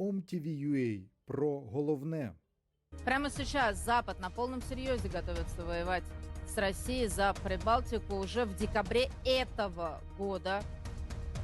OMTV.ua про головне. Прямо сейчас Запад на полном серьезе готовится воевать с Россией за Прибалтику уже в декабре этого года.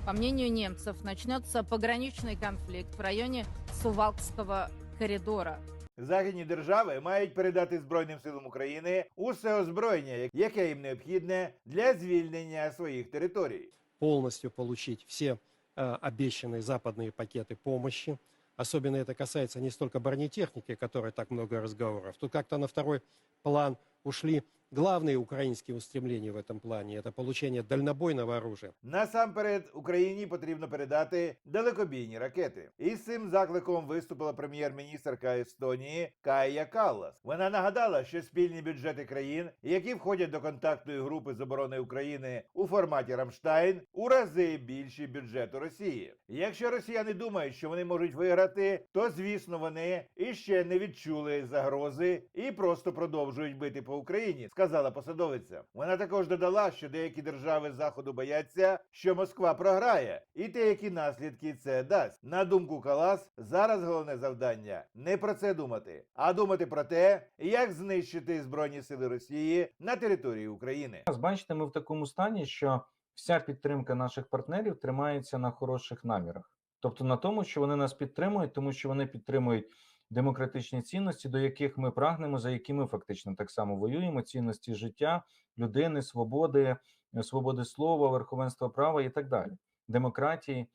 По мнению немцев, начнется пограничный конфликт в районе Сувалкского коридора. Західні держави мають передати Збройним силам України усе озброєння, яке їм необхідне для звільнення своїх територій. полностью получить все э, обещанные западные пакеты помощи. Особенно это касается не столько бронетехники, о которой так много разговоров. Тут как-то на второй план ушли главные украинские устремления в этом плане. Это получение дальнобойного оружия. Насамперед Україні потрібно передати далекобійні ракети. І з цим закликом виступила прем'єр-міністерка Естонії Кая Каллас. Вона нагадала, що спільні бюджети країн, які входять до контактної групи з оборони України у форматі Рамштайн, у рази більші бюджету Росії. Якщо росіяни думають, що вони можуть виграти, то звісно вони іще не відчули загрози і просто продовжують бити по Україні, сказала посадовиця. Вона також додала, що деякі держави заходу бояться, що Москва програє, і те, які наслідки це дасть. На думку Калас, зараз головне завдання не про це думати, а думати про те, як знищити збройні сили Росії на території України. Бачите, ми в такому стані, що вся підтримка наших партнерів тримається на хороших намірах, тобто на тому, що вони нас підтримують, тому що вони підтримують демократичні цінності, до яких ми прагнемо, за які ми фактично так само воюємо: цінності життя, людини, свободи, е, свободи слова, верховенства права і так далі, демократії,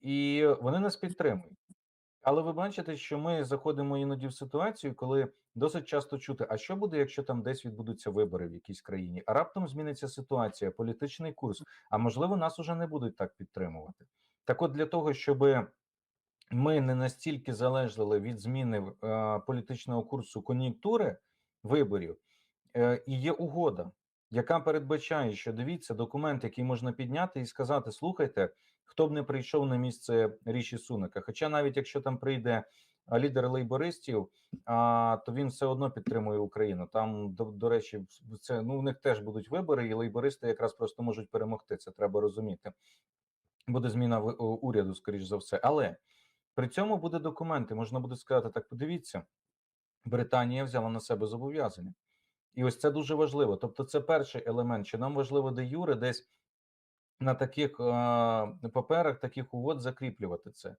і вони нас підтримують. Але ви бачите, що ми заходимо іноді в ситуацію, коли досить часто чути, а що буде, якщо там десь відбудуться вибори в якійсь країні, а раптом зміниться ситуація, політичний курс, а можливо, нас уже не будуть так підтримувати. Так, от для того, щоб ми не настільки залежали від зміни е, політичного курсу кон'юнктури виборів, е, і є угода, яка передбачає, що дивіться документ, який можна підняти і сказати: слухайте, хто б не прийшов на місце Ріші Сунака. Хоча навіть якщо там прийде лідер лейбористів, а, то він все одно підтримує Україну. Там, до, до речі, це ну у них теж будуть вибори, і лейбористи якраз просто можуть перемогти. Це треба розуміти. Буде зміна в- уряду, скоріш за все, але при цьому буде документи. Можна буде сказати: так, подивіться, Британія взяла на себе зобов'язання. І ось це дуже важливо. Тобто, це перший елемент, що нам важливо де юре десь на таких е, паперах, таких угод закріплювати це.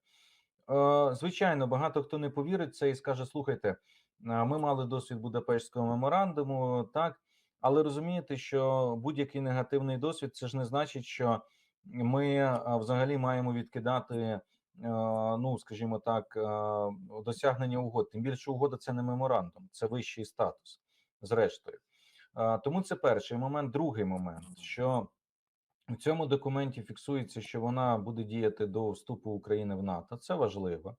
Е, звичайно, багато хто не повірить це і скаже: слухайте, е, ми мали досвід Будапештського меморандуму, так, але розумієте, що будь-який негативний досвід це ж не значить, що ми е, взагалі маємо відкидати. Е, Ну, скажімо так, е, досягнення угод. Тим більше угода це не меморандум, це вищий статус, зрештою. Е, Тому це перший момент. Другий момент, що в цьому документі фіксується, що вона буде діяти до вступу України в НАТО. Це важливо.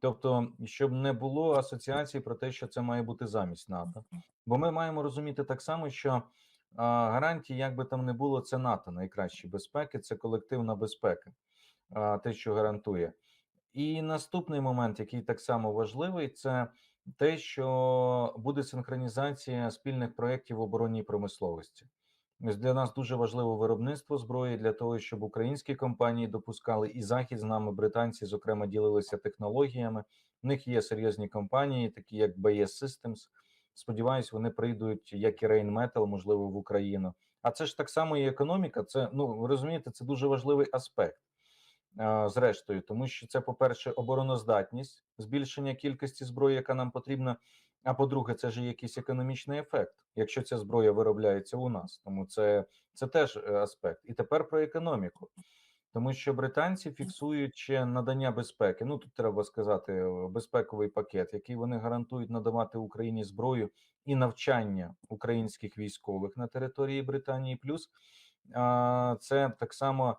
Тобто, щоб не було асоціації про те, що це має бути замість НАТО. Бо ми маємо розуміти так само, що гарантії, як би там не було, це НАТО найкращі безпеки, це колективна безпека, те, що гарантує. І наступний момент, який так само важливий, це те, що буде синхронізація спільних проєктів в оборонній промисловості. Для нас дуже важливо виробництво зброї для того, щоб українські компанії допускали і захід з нами, британці, зокрема, ділилися технологіями. В них є серйозні компанії, такі як BAS Systems. Сподіваюсь, вони прийдуть, як і Rheinmetall, можливо, в Україну. А це ж так само і економіка. Це ну розумієте, це дуже важливий аспект. Зрештою, тому що це, по-перше, обороноздатність, збільшення кількості зброї, яка нам потрібна. А по-друге, це ж якийсь економічний ефект, якщо ця зброя виробляється у нас. Тому це, це теж е, аспект. І тепер про економіку. Тому що британці фіксують ще надання безпеки. Ну тут треба сказати е, безпековий пакет, який вони гарантують надавати Україні зброю і навчання українських військових на території Британії. Плюс це так само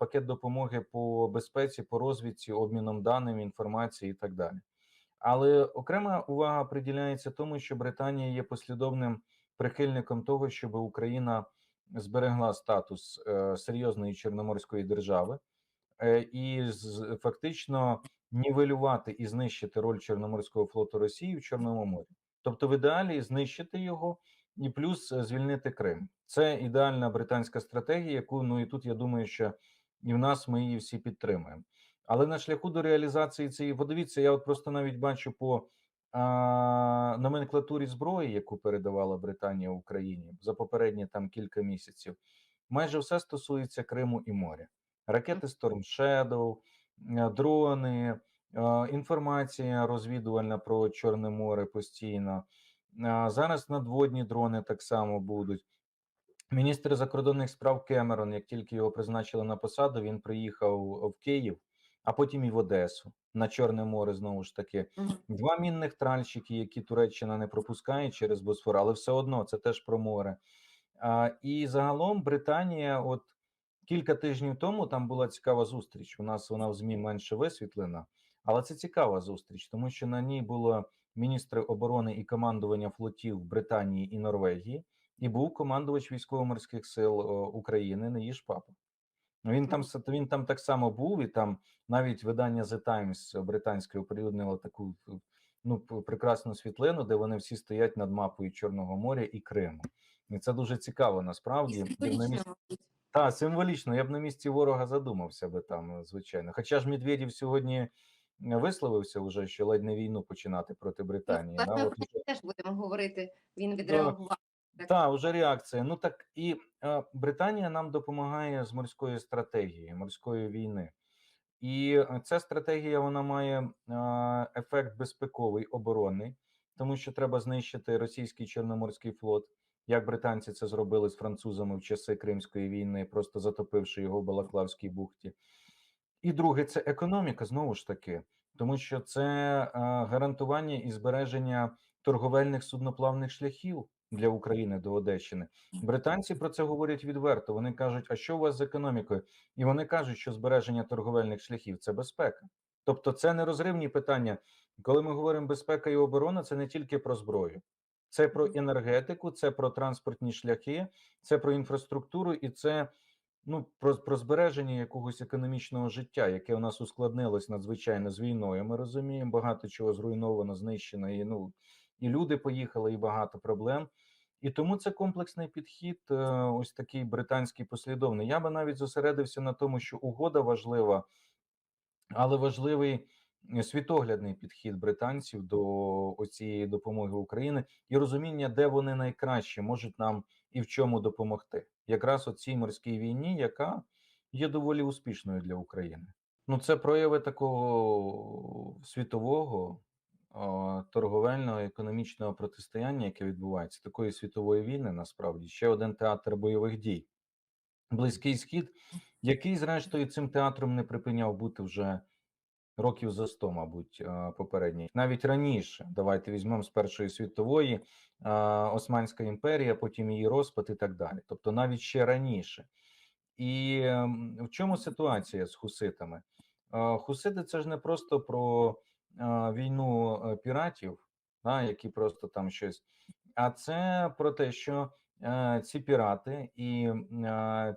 пакет допомоги по безпеці, по розвідці, обміном даним, інформації і так далі. Але окрема увага приділяється тому, що Британія є послідовним прихильником того, щоб Україна зберегла статус е, серйозної чорноморської держави е, і фактично нівелювати і знищити роль Чорноморського флоту Росії в Чорному морі, тобто в ідеалі знищити його і плюс е, звільнити Крим. Це ідеальна британська стратегія, яку ну і тут я думаю, що і в нас ми її всі підтримуємо. Але на шляху до реалізації цієї, подивіться, я от просто навіть бачу по а, номенклатурі зброї, яку передавала Британія Україні за попередні там кілька місяців, майже все стосується Криму і моря. Ракети Storm Shadow, е, дрони, е, інформація розвідувальна про Чорне море постійно. Зараз надводні дрони так само будуть. Міністр закордонних справ Кемерон, як тільки його призначили на посаду, він приїхав в Київ, а потім і в Одесу на Чорне море. Знову ж таки, два мінних тральщики, які Туреччина не пропускає через Босфор, але все одно це теж про море. А, і загалом Британія, от кілька тижнів тому там була цікава зустріч. У нас вона в ЗМІ менше висвітлена, але це цікава зустріч, тому що на ній було міністри оборони і командування флотів Британії і Норвегії, і був командувач військово-морських сил о, України Неїж Папа. Він там він там так само був, і там навіть видання The Times британське оприлюднило таку ну прекрасну світлину, де вони всі стоять над мапою Чорного моря і Криму. І це дуже цікаво насправді. Символічно, та, символічно. Я б на місці ворога задумався би там, е, звичайно. Хоча ж Медведєв сьогодні е, висловився вже, що ледь не війну починати проти Британії. Ну, Да, власне, от уже- це теж будемо говорити. Він відреагував. Так. Так, вже реакція. Ну так і е, Британія нам допомагає з морської стратегії, морської війни. І е, ця стратегія вона має е, ефект безпековий, оборонний, тому що треба знищити російський чорноморський флот, як британці це зробили з французами в часи Кримської війни, просто затопивши його в Балаклавській бухті. І друге, це економіка знову ж таки, тому що це е, гарантування і збереження торговельних судноплавних шляхів для України до Одещини. Британці про це говорять відверто. Вони кажуть, а що у вас з економікою? І вони кажуть, що збереження торговельних шляхів це безпека. Тобто, це нерозривні питання. Коли ми говоримо безпека і оборона, це не тільки про зброю, це про енергетику, це про транспортні шляхи, це про інфраструктуру і це ну про, про збереження якогось економічного життя, яке у нас ускладнилось надзвичайно з війною. Ми розуміємо, багато чого зруйновано, знищено, і ну і люди поїхали, і багато проблем. І тому це комплексний підхід, е, ось такий британський послідовний. Я би навіть зосередився на тому, що угода важлива, але важливий е, світоглядний підхід британців до цієї допомоги України і розуміння, де вони найкраще можуть нам і в чому допомогти, якраз у цій морській війні, яка є доволі успішною для України. Ну, це прояви такого світового а, торговельного економічного протистояння, яке відбувається, такої світової війни, насправді ще один театр бойових дій. Близький схід, який, зрештою, цим театром не припиняв бути вже років за 100, мабуть, а, попередніх. Навіть раніше, давайте візьмемо з Першої світової Османська імперія, потім її розпад і так далі. Тобто навіть ще раніше. І в чому ситуація з хуситами? Хусити це ж не просто про війну е, піратів, які просто там щось, а це про те, що е, ці пірати і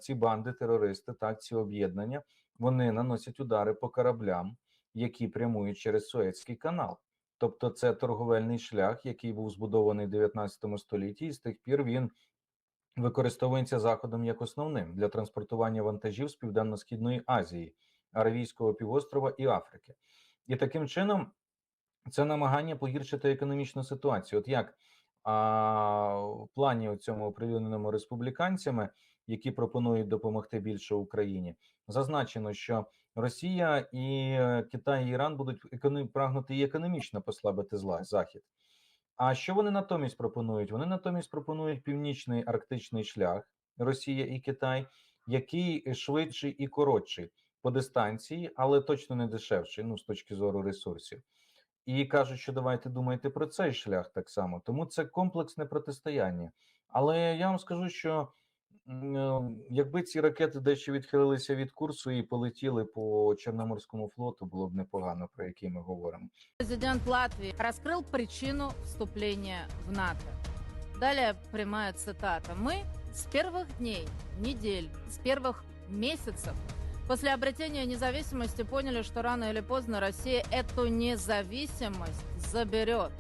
ці банди, терористи, так, ці об'єднання, вони наносять удари по кораблям, які прямують через Суецький канал. Тобто, це торговельний шлях, який був збудований в 19 столітті, і з тих пір він використовується Заходом як основним для транспортування вантажів з Південно-Східної Азії, Аравійського півострова і Африки. І таким чином це намагання погіршити економічну ситуацію. От як а, в плані у цьому оприлюдненому республіканцями, які пропонують допомогти більше Україні, зазначено, що Росія і е, Китай і Іран будуть економ... прагнути і економічно послабити зла захід. А що вони натомість пропонують? Вони натомість пропонують північний арктичний шлях Росія і Китай, який швидший і коротший по дистанції, але точно не дешевший, ну з точки зору ресурсів. І кажуть, що давайте думайте про цей шлях так само. Тому це комплексне протистояння. Але я вам скажу, що якби ці ракети дещо відхилилися від курсу і полетіли по Чорноморському флоту, було б непогано, про який ми говоримо. Президент Латвии раскрыл причину вступления в НАТО. Далее прямая цитата. «Мы с первых дней, недель, с первых месяцев после обретения независимости поняли, что рано или поздно Россия эту независимость заберет.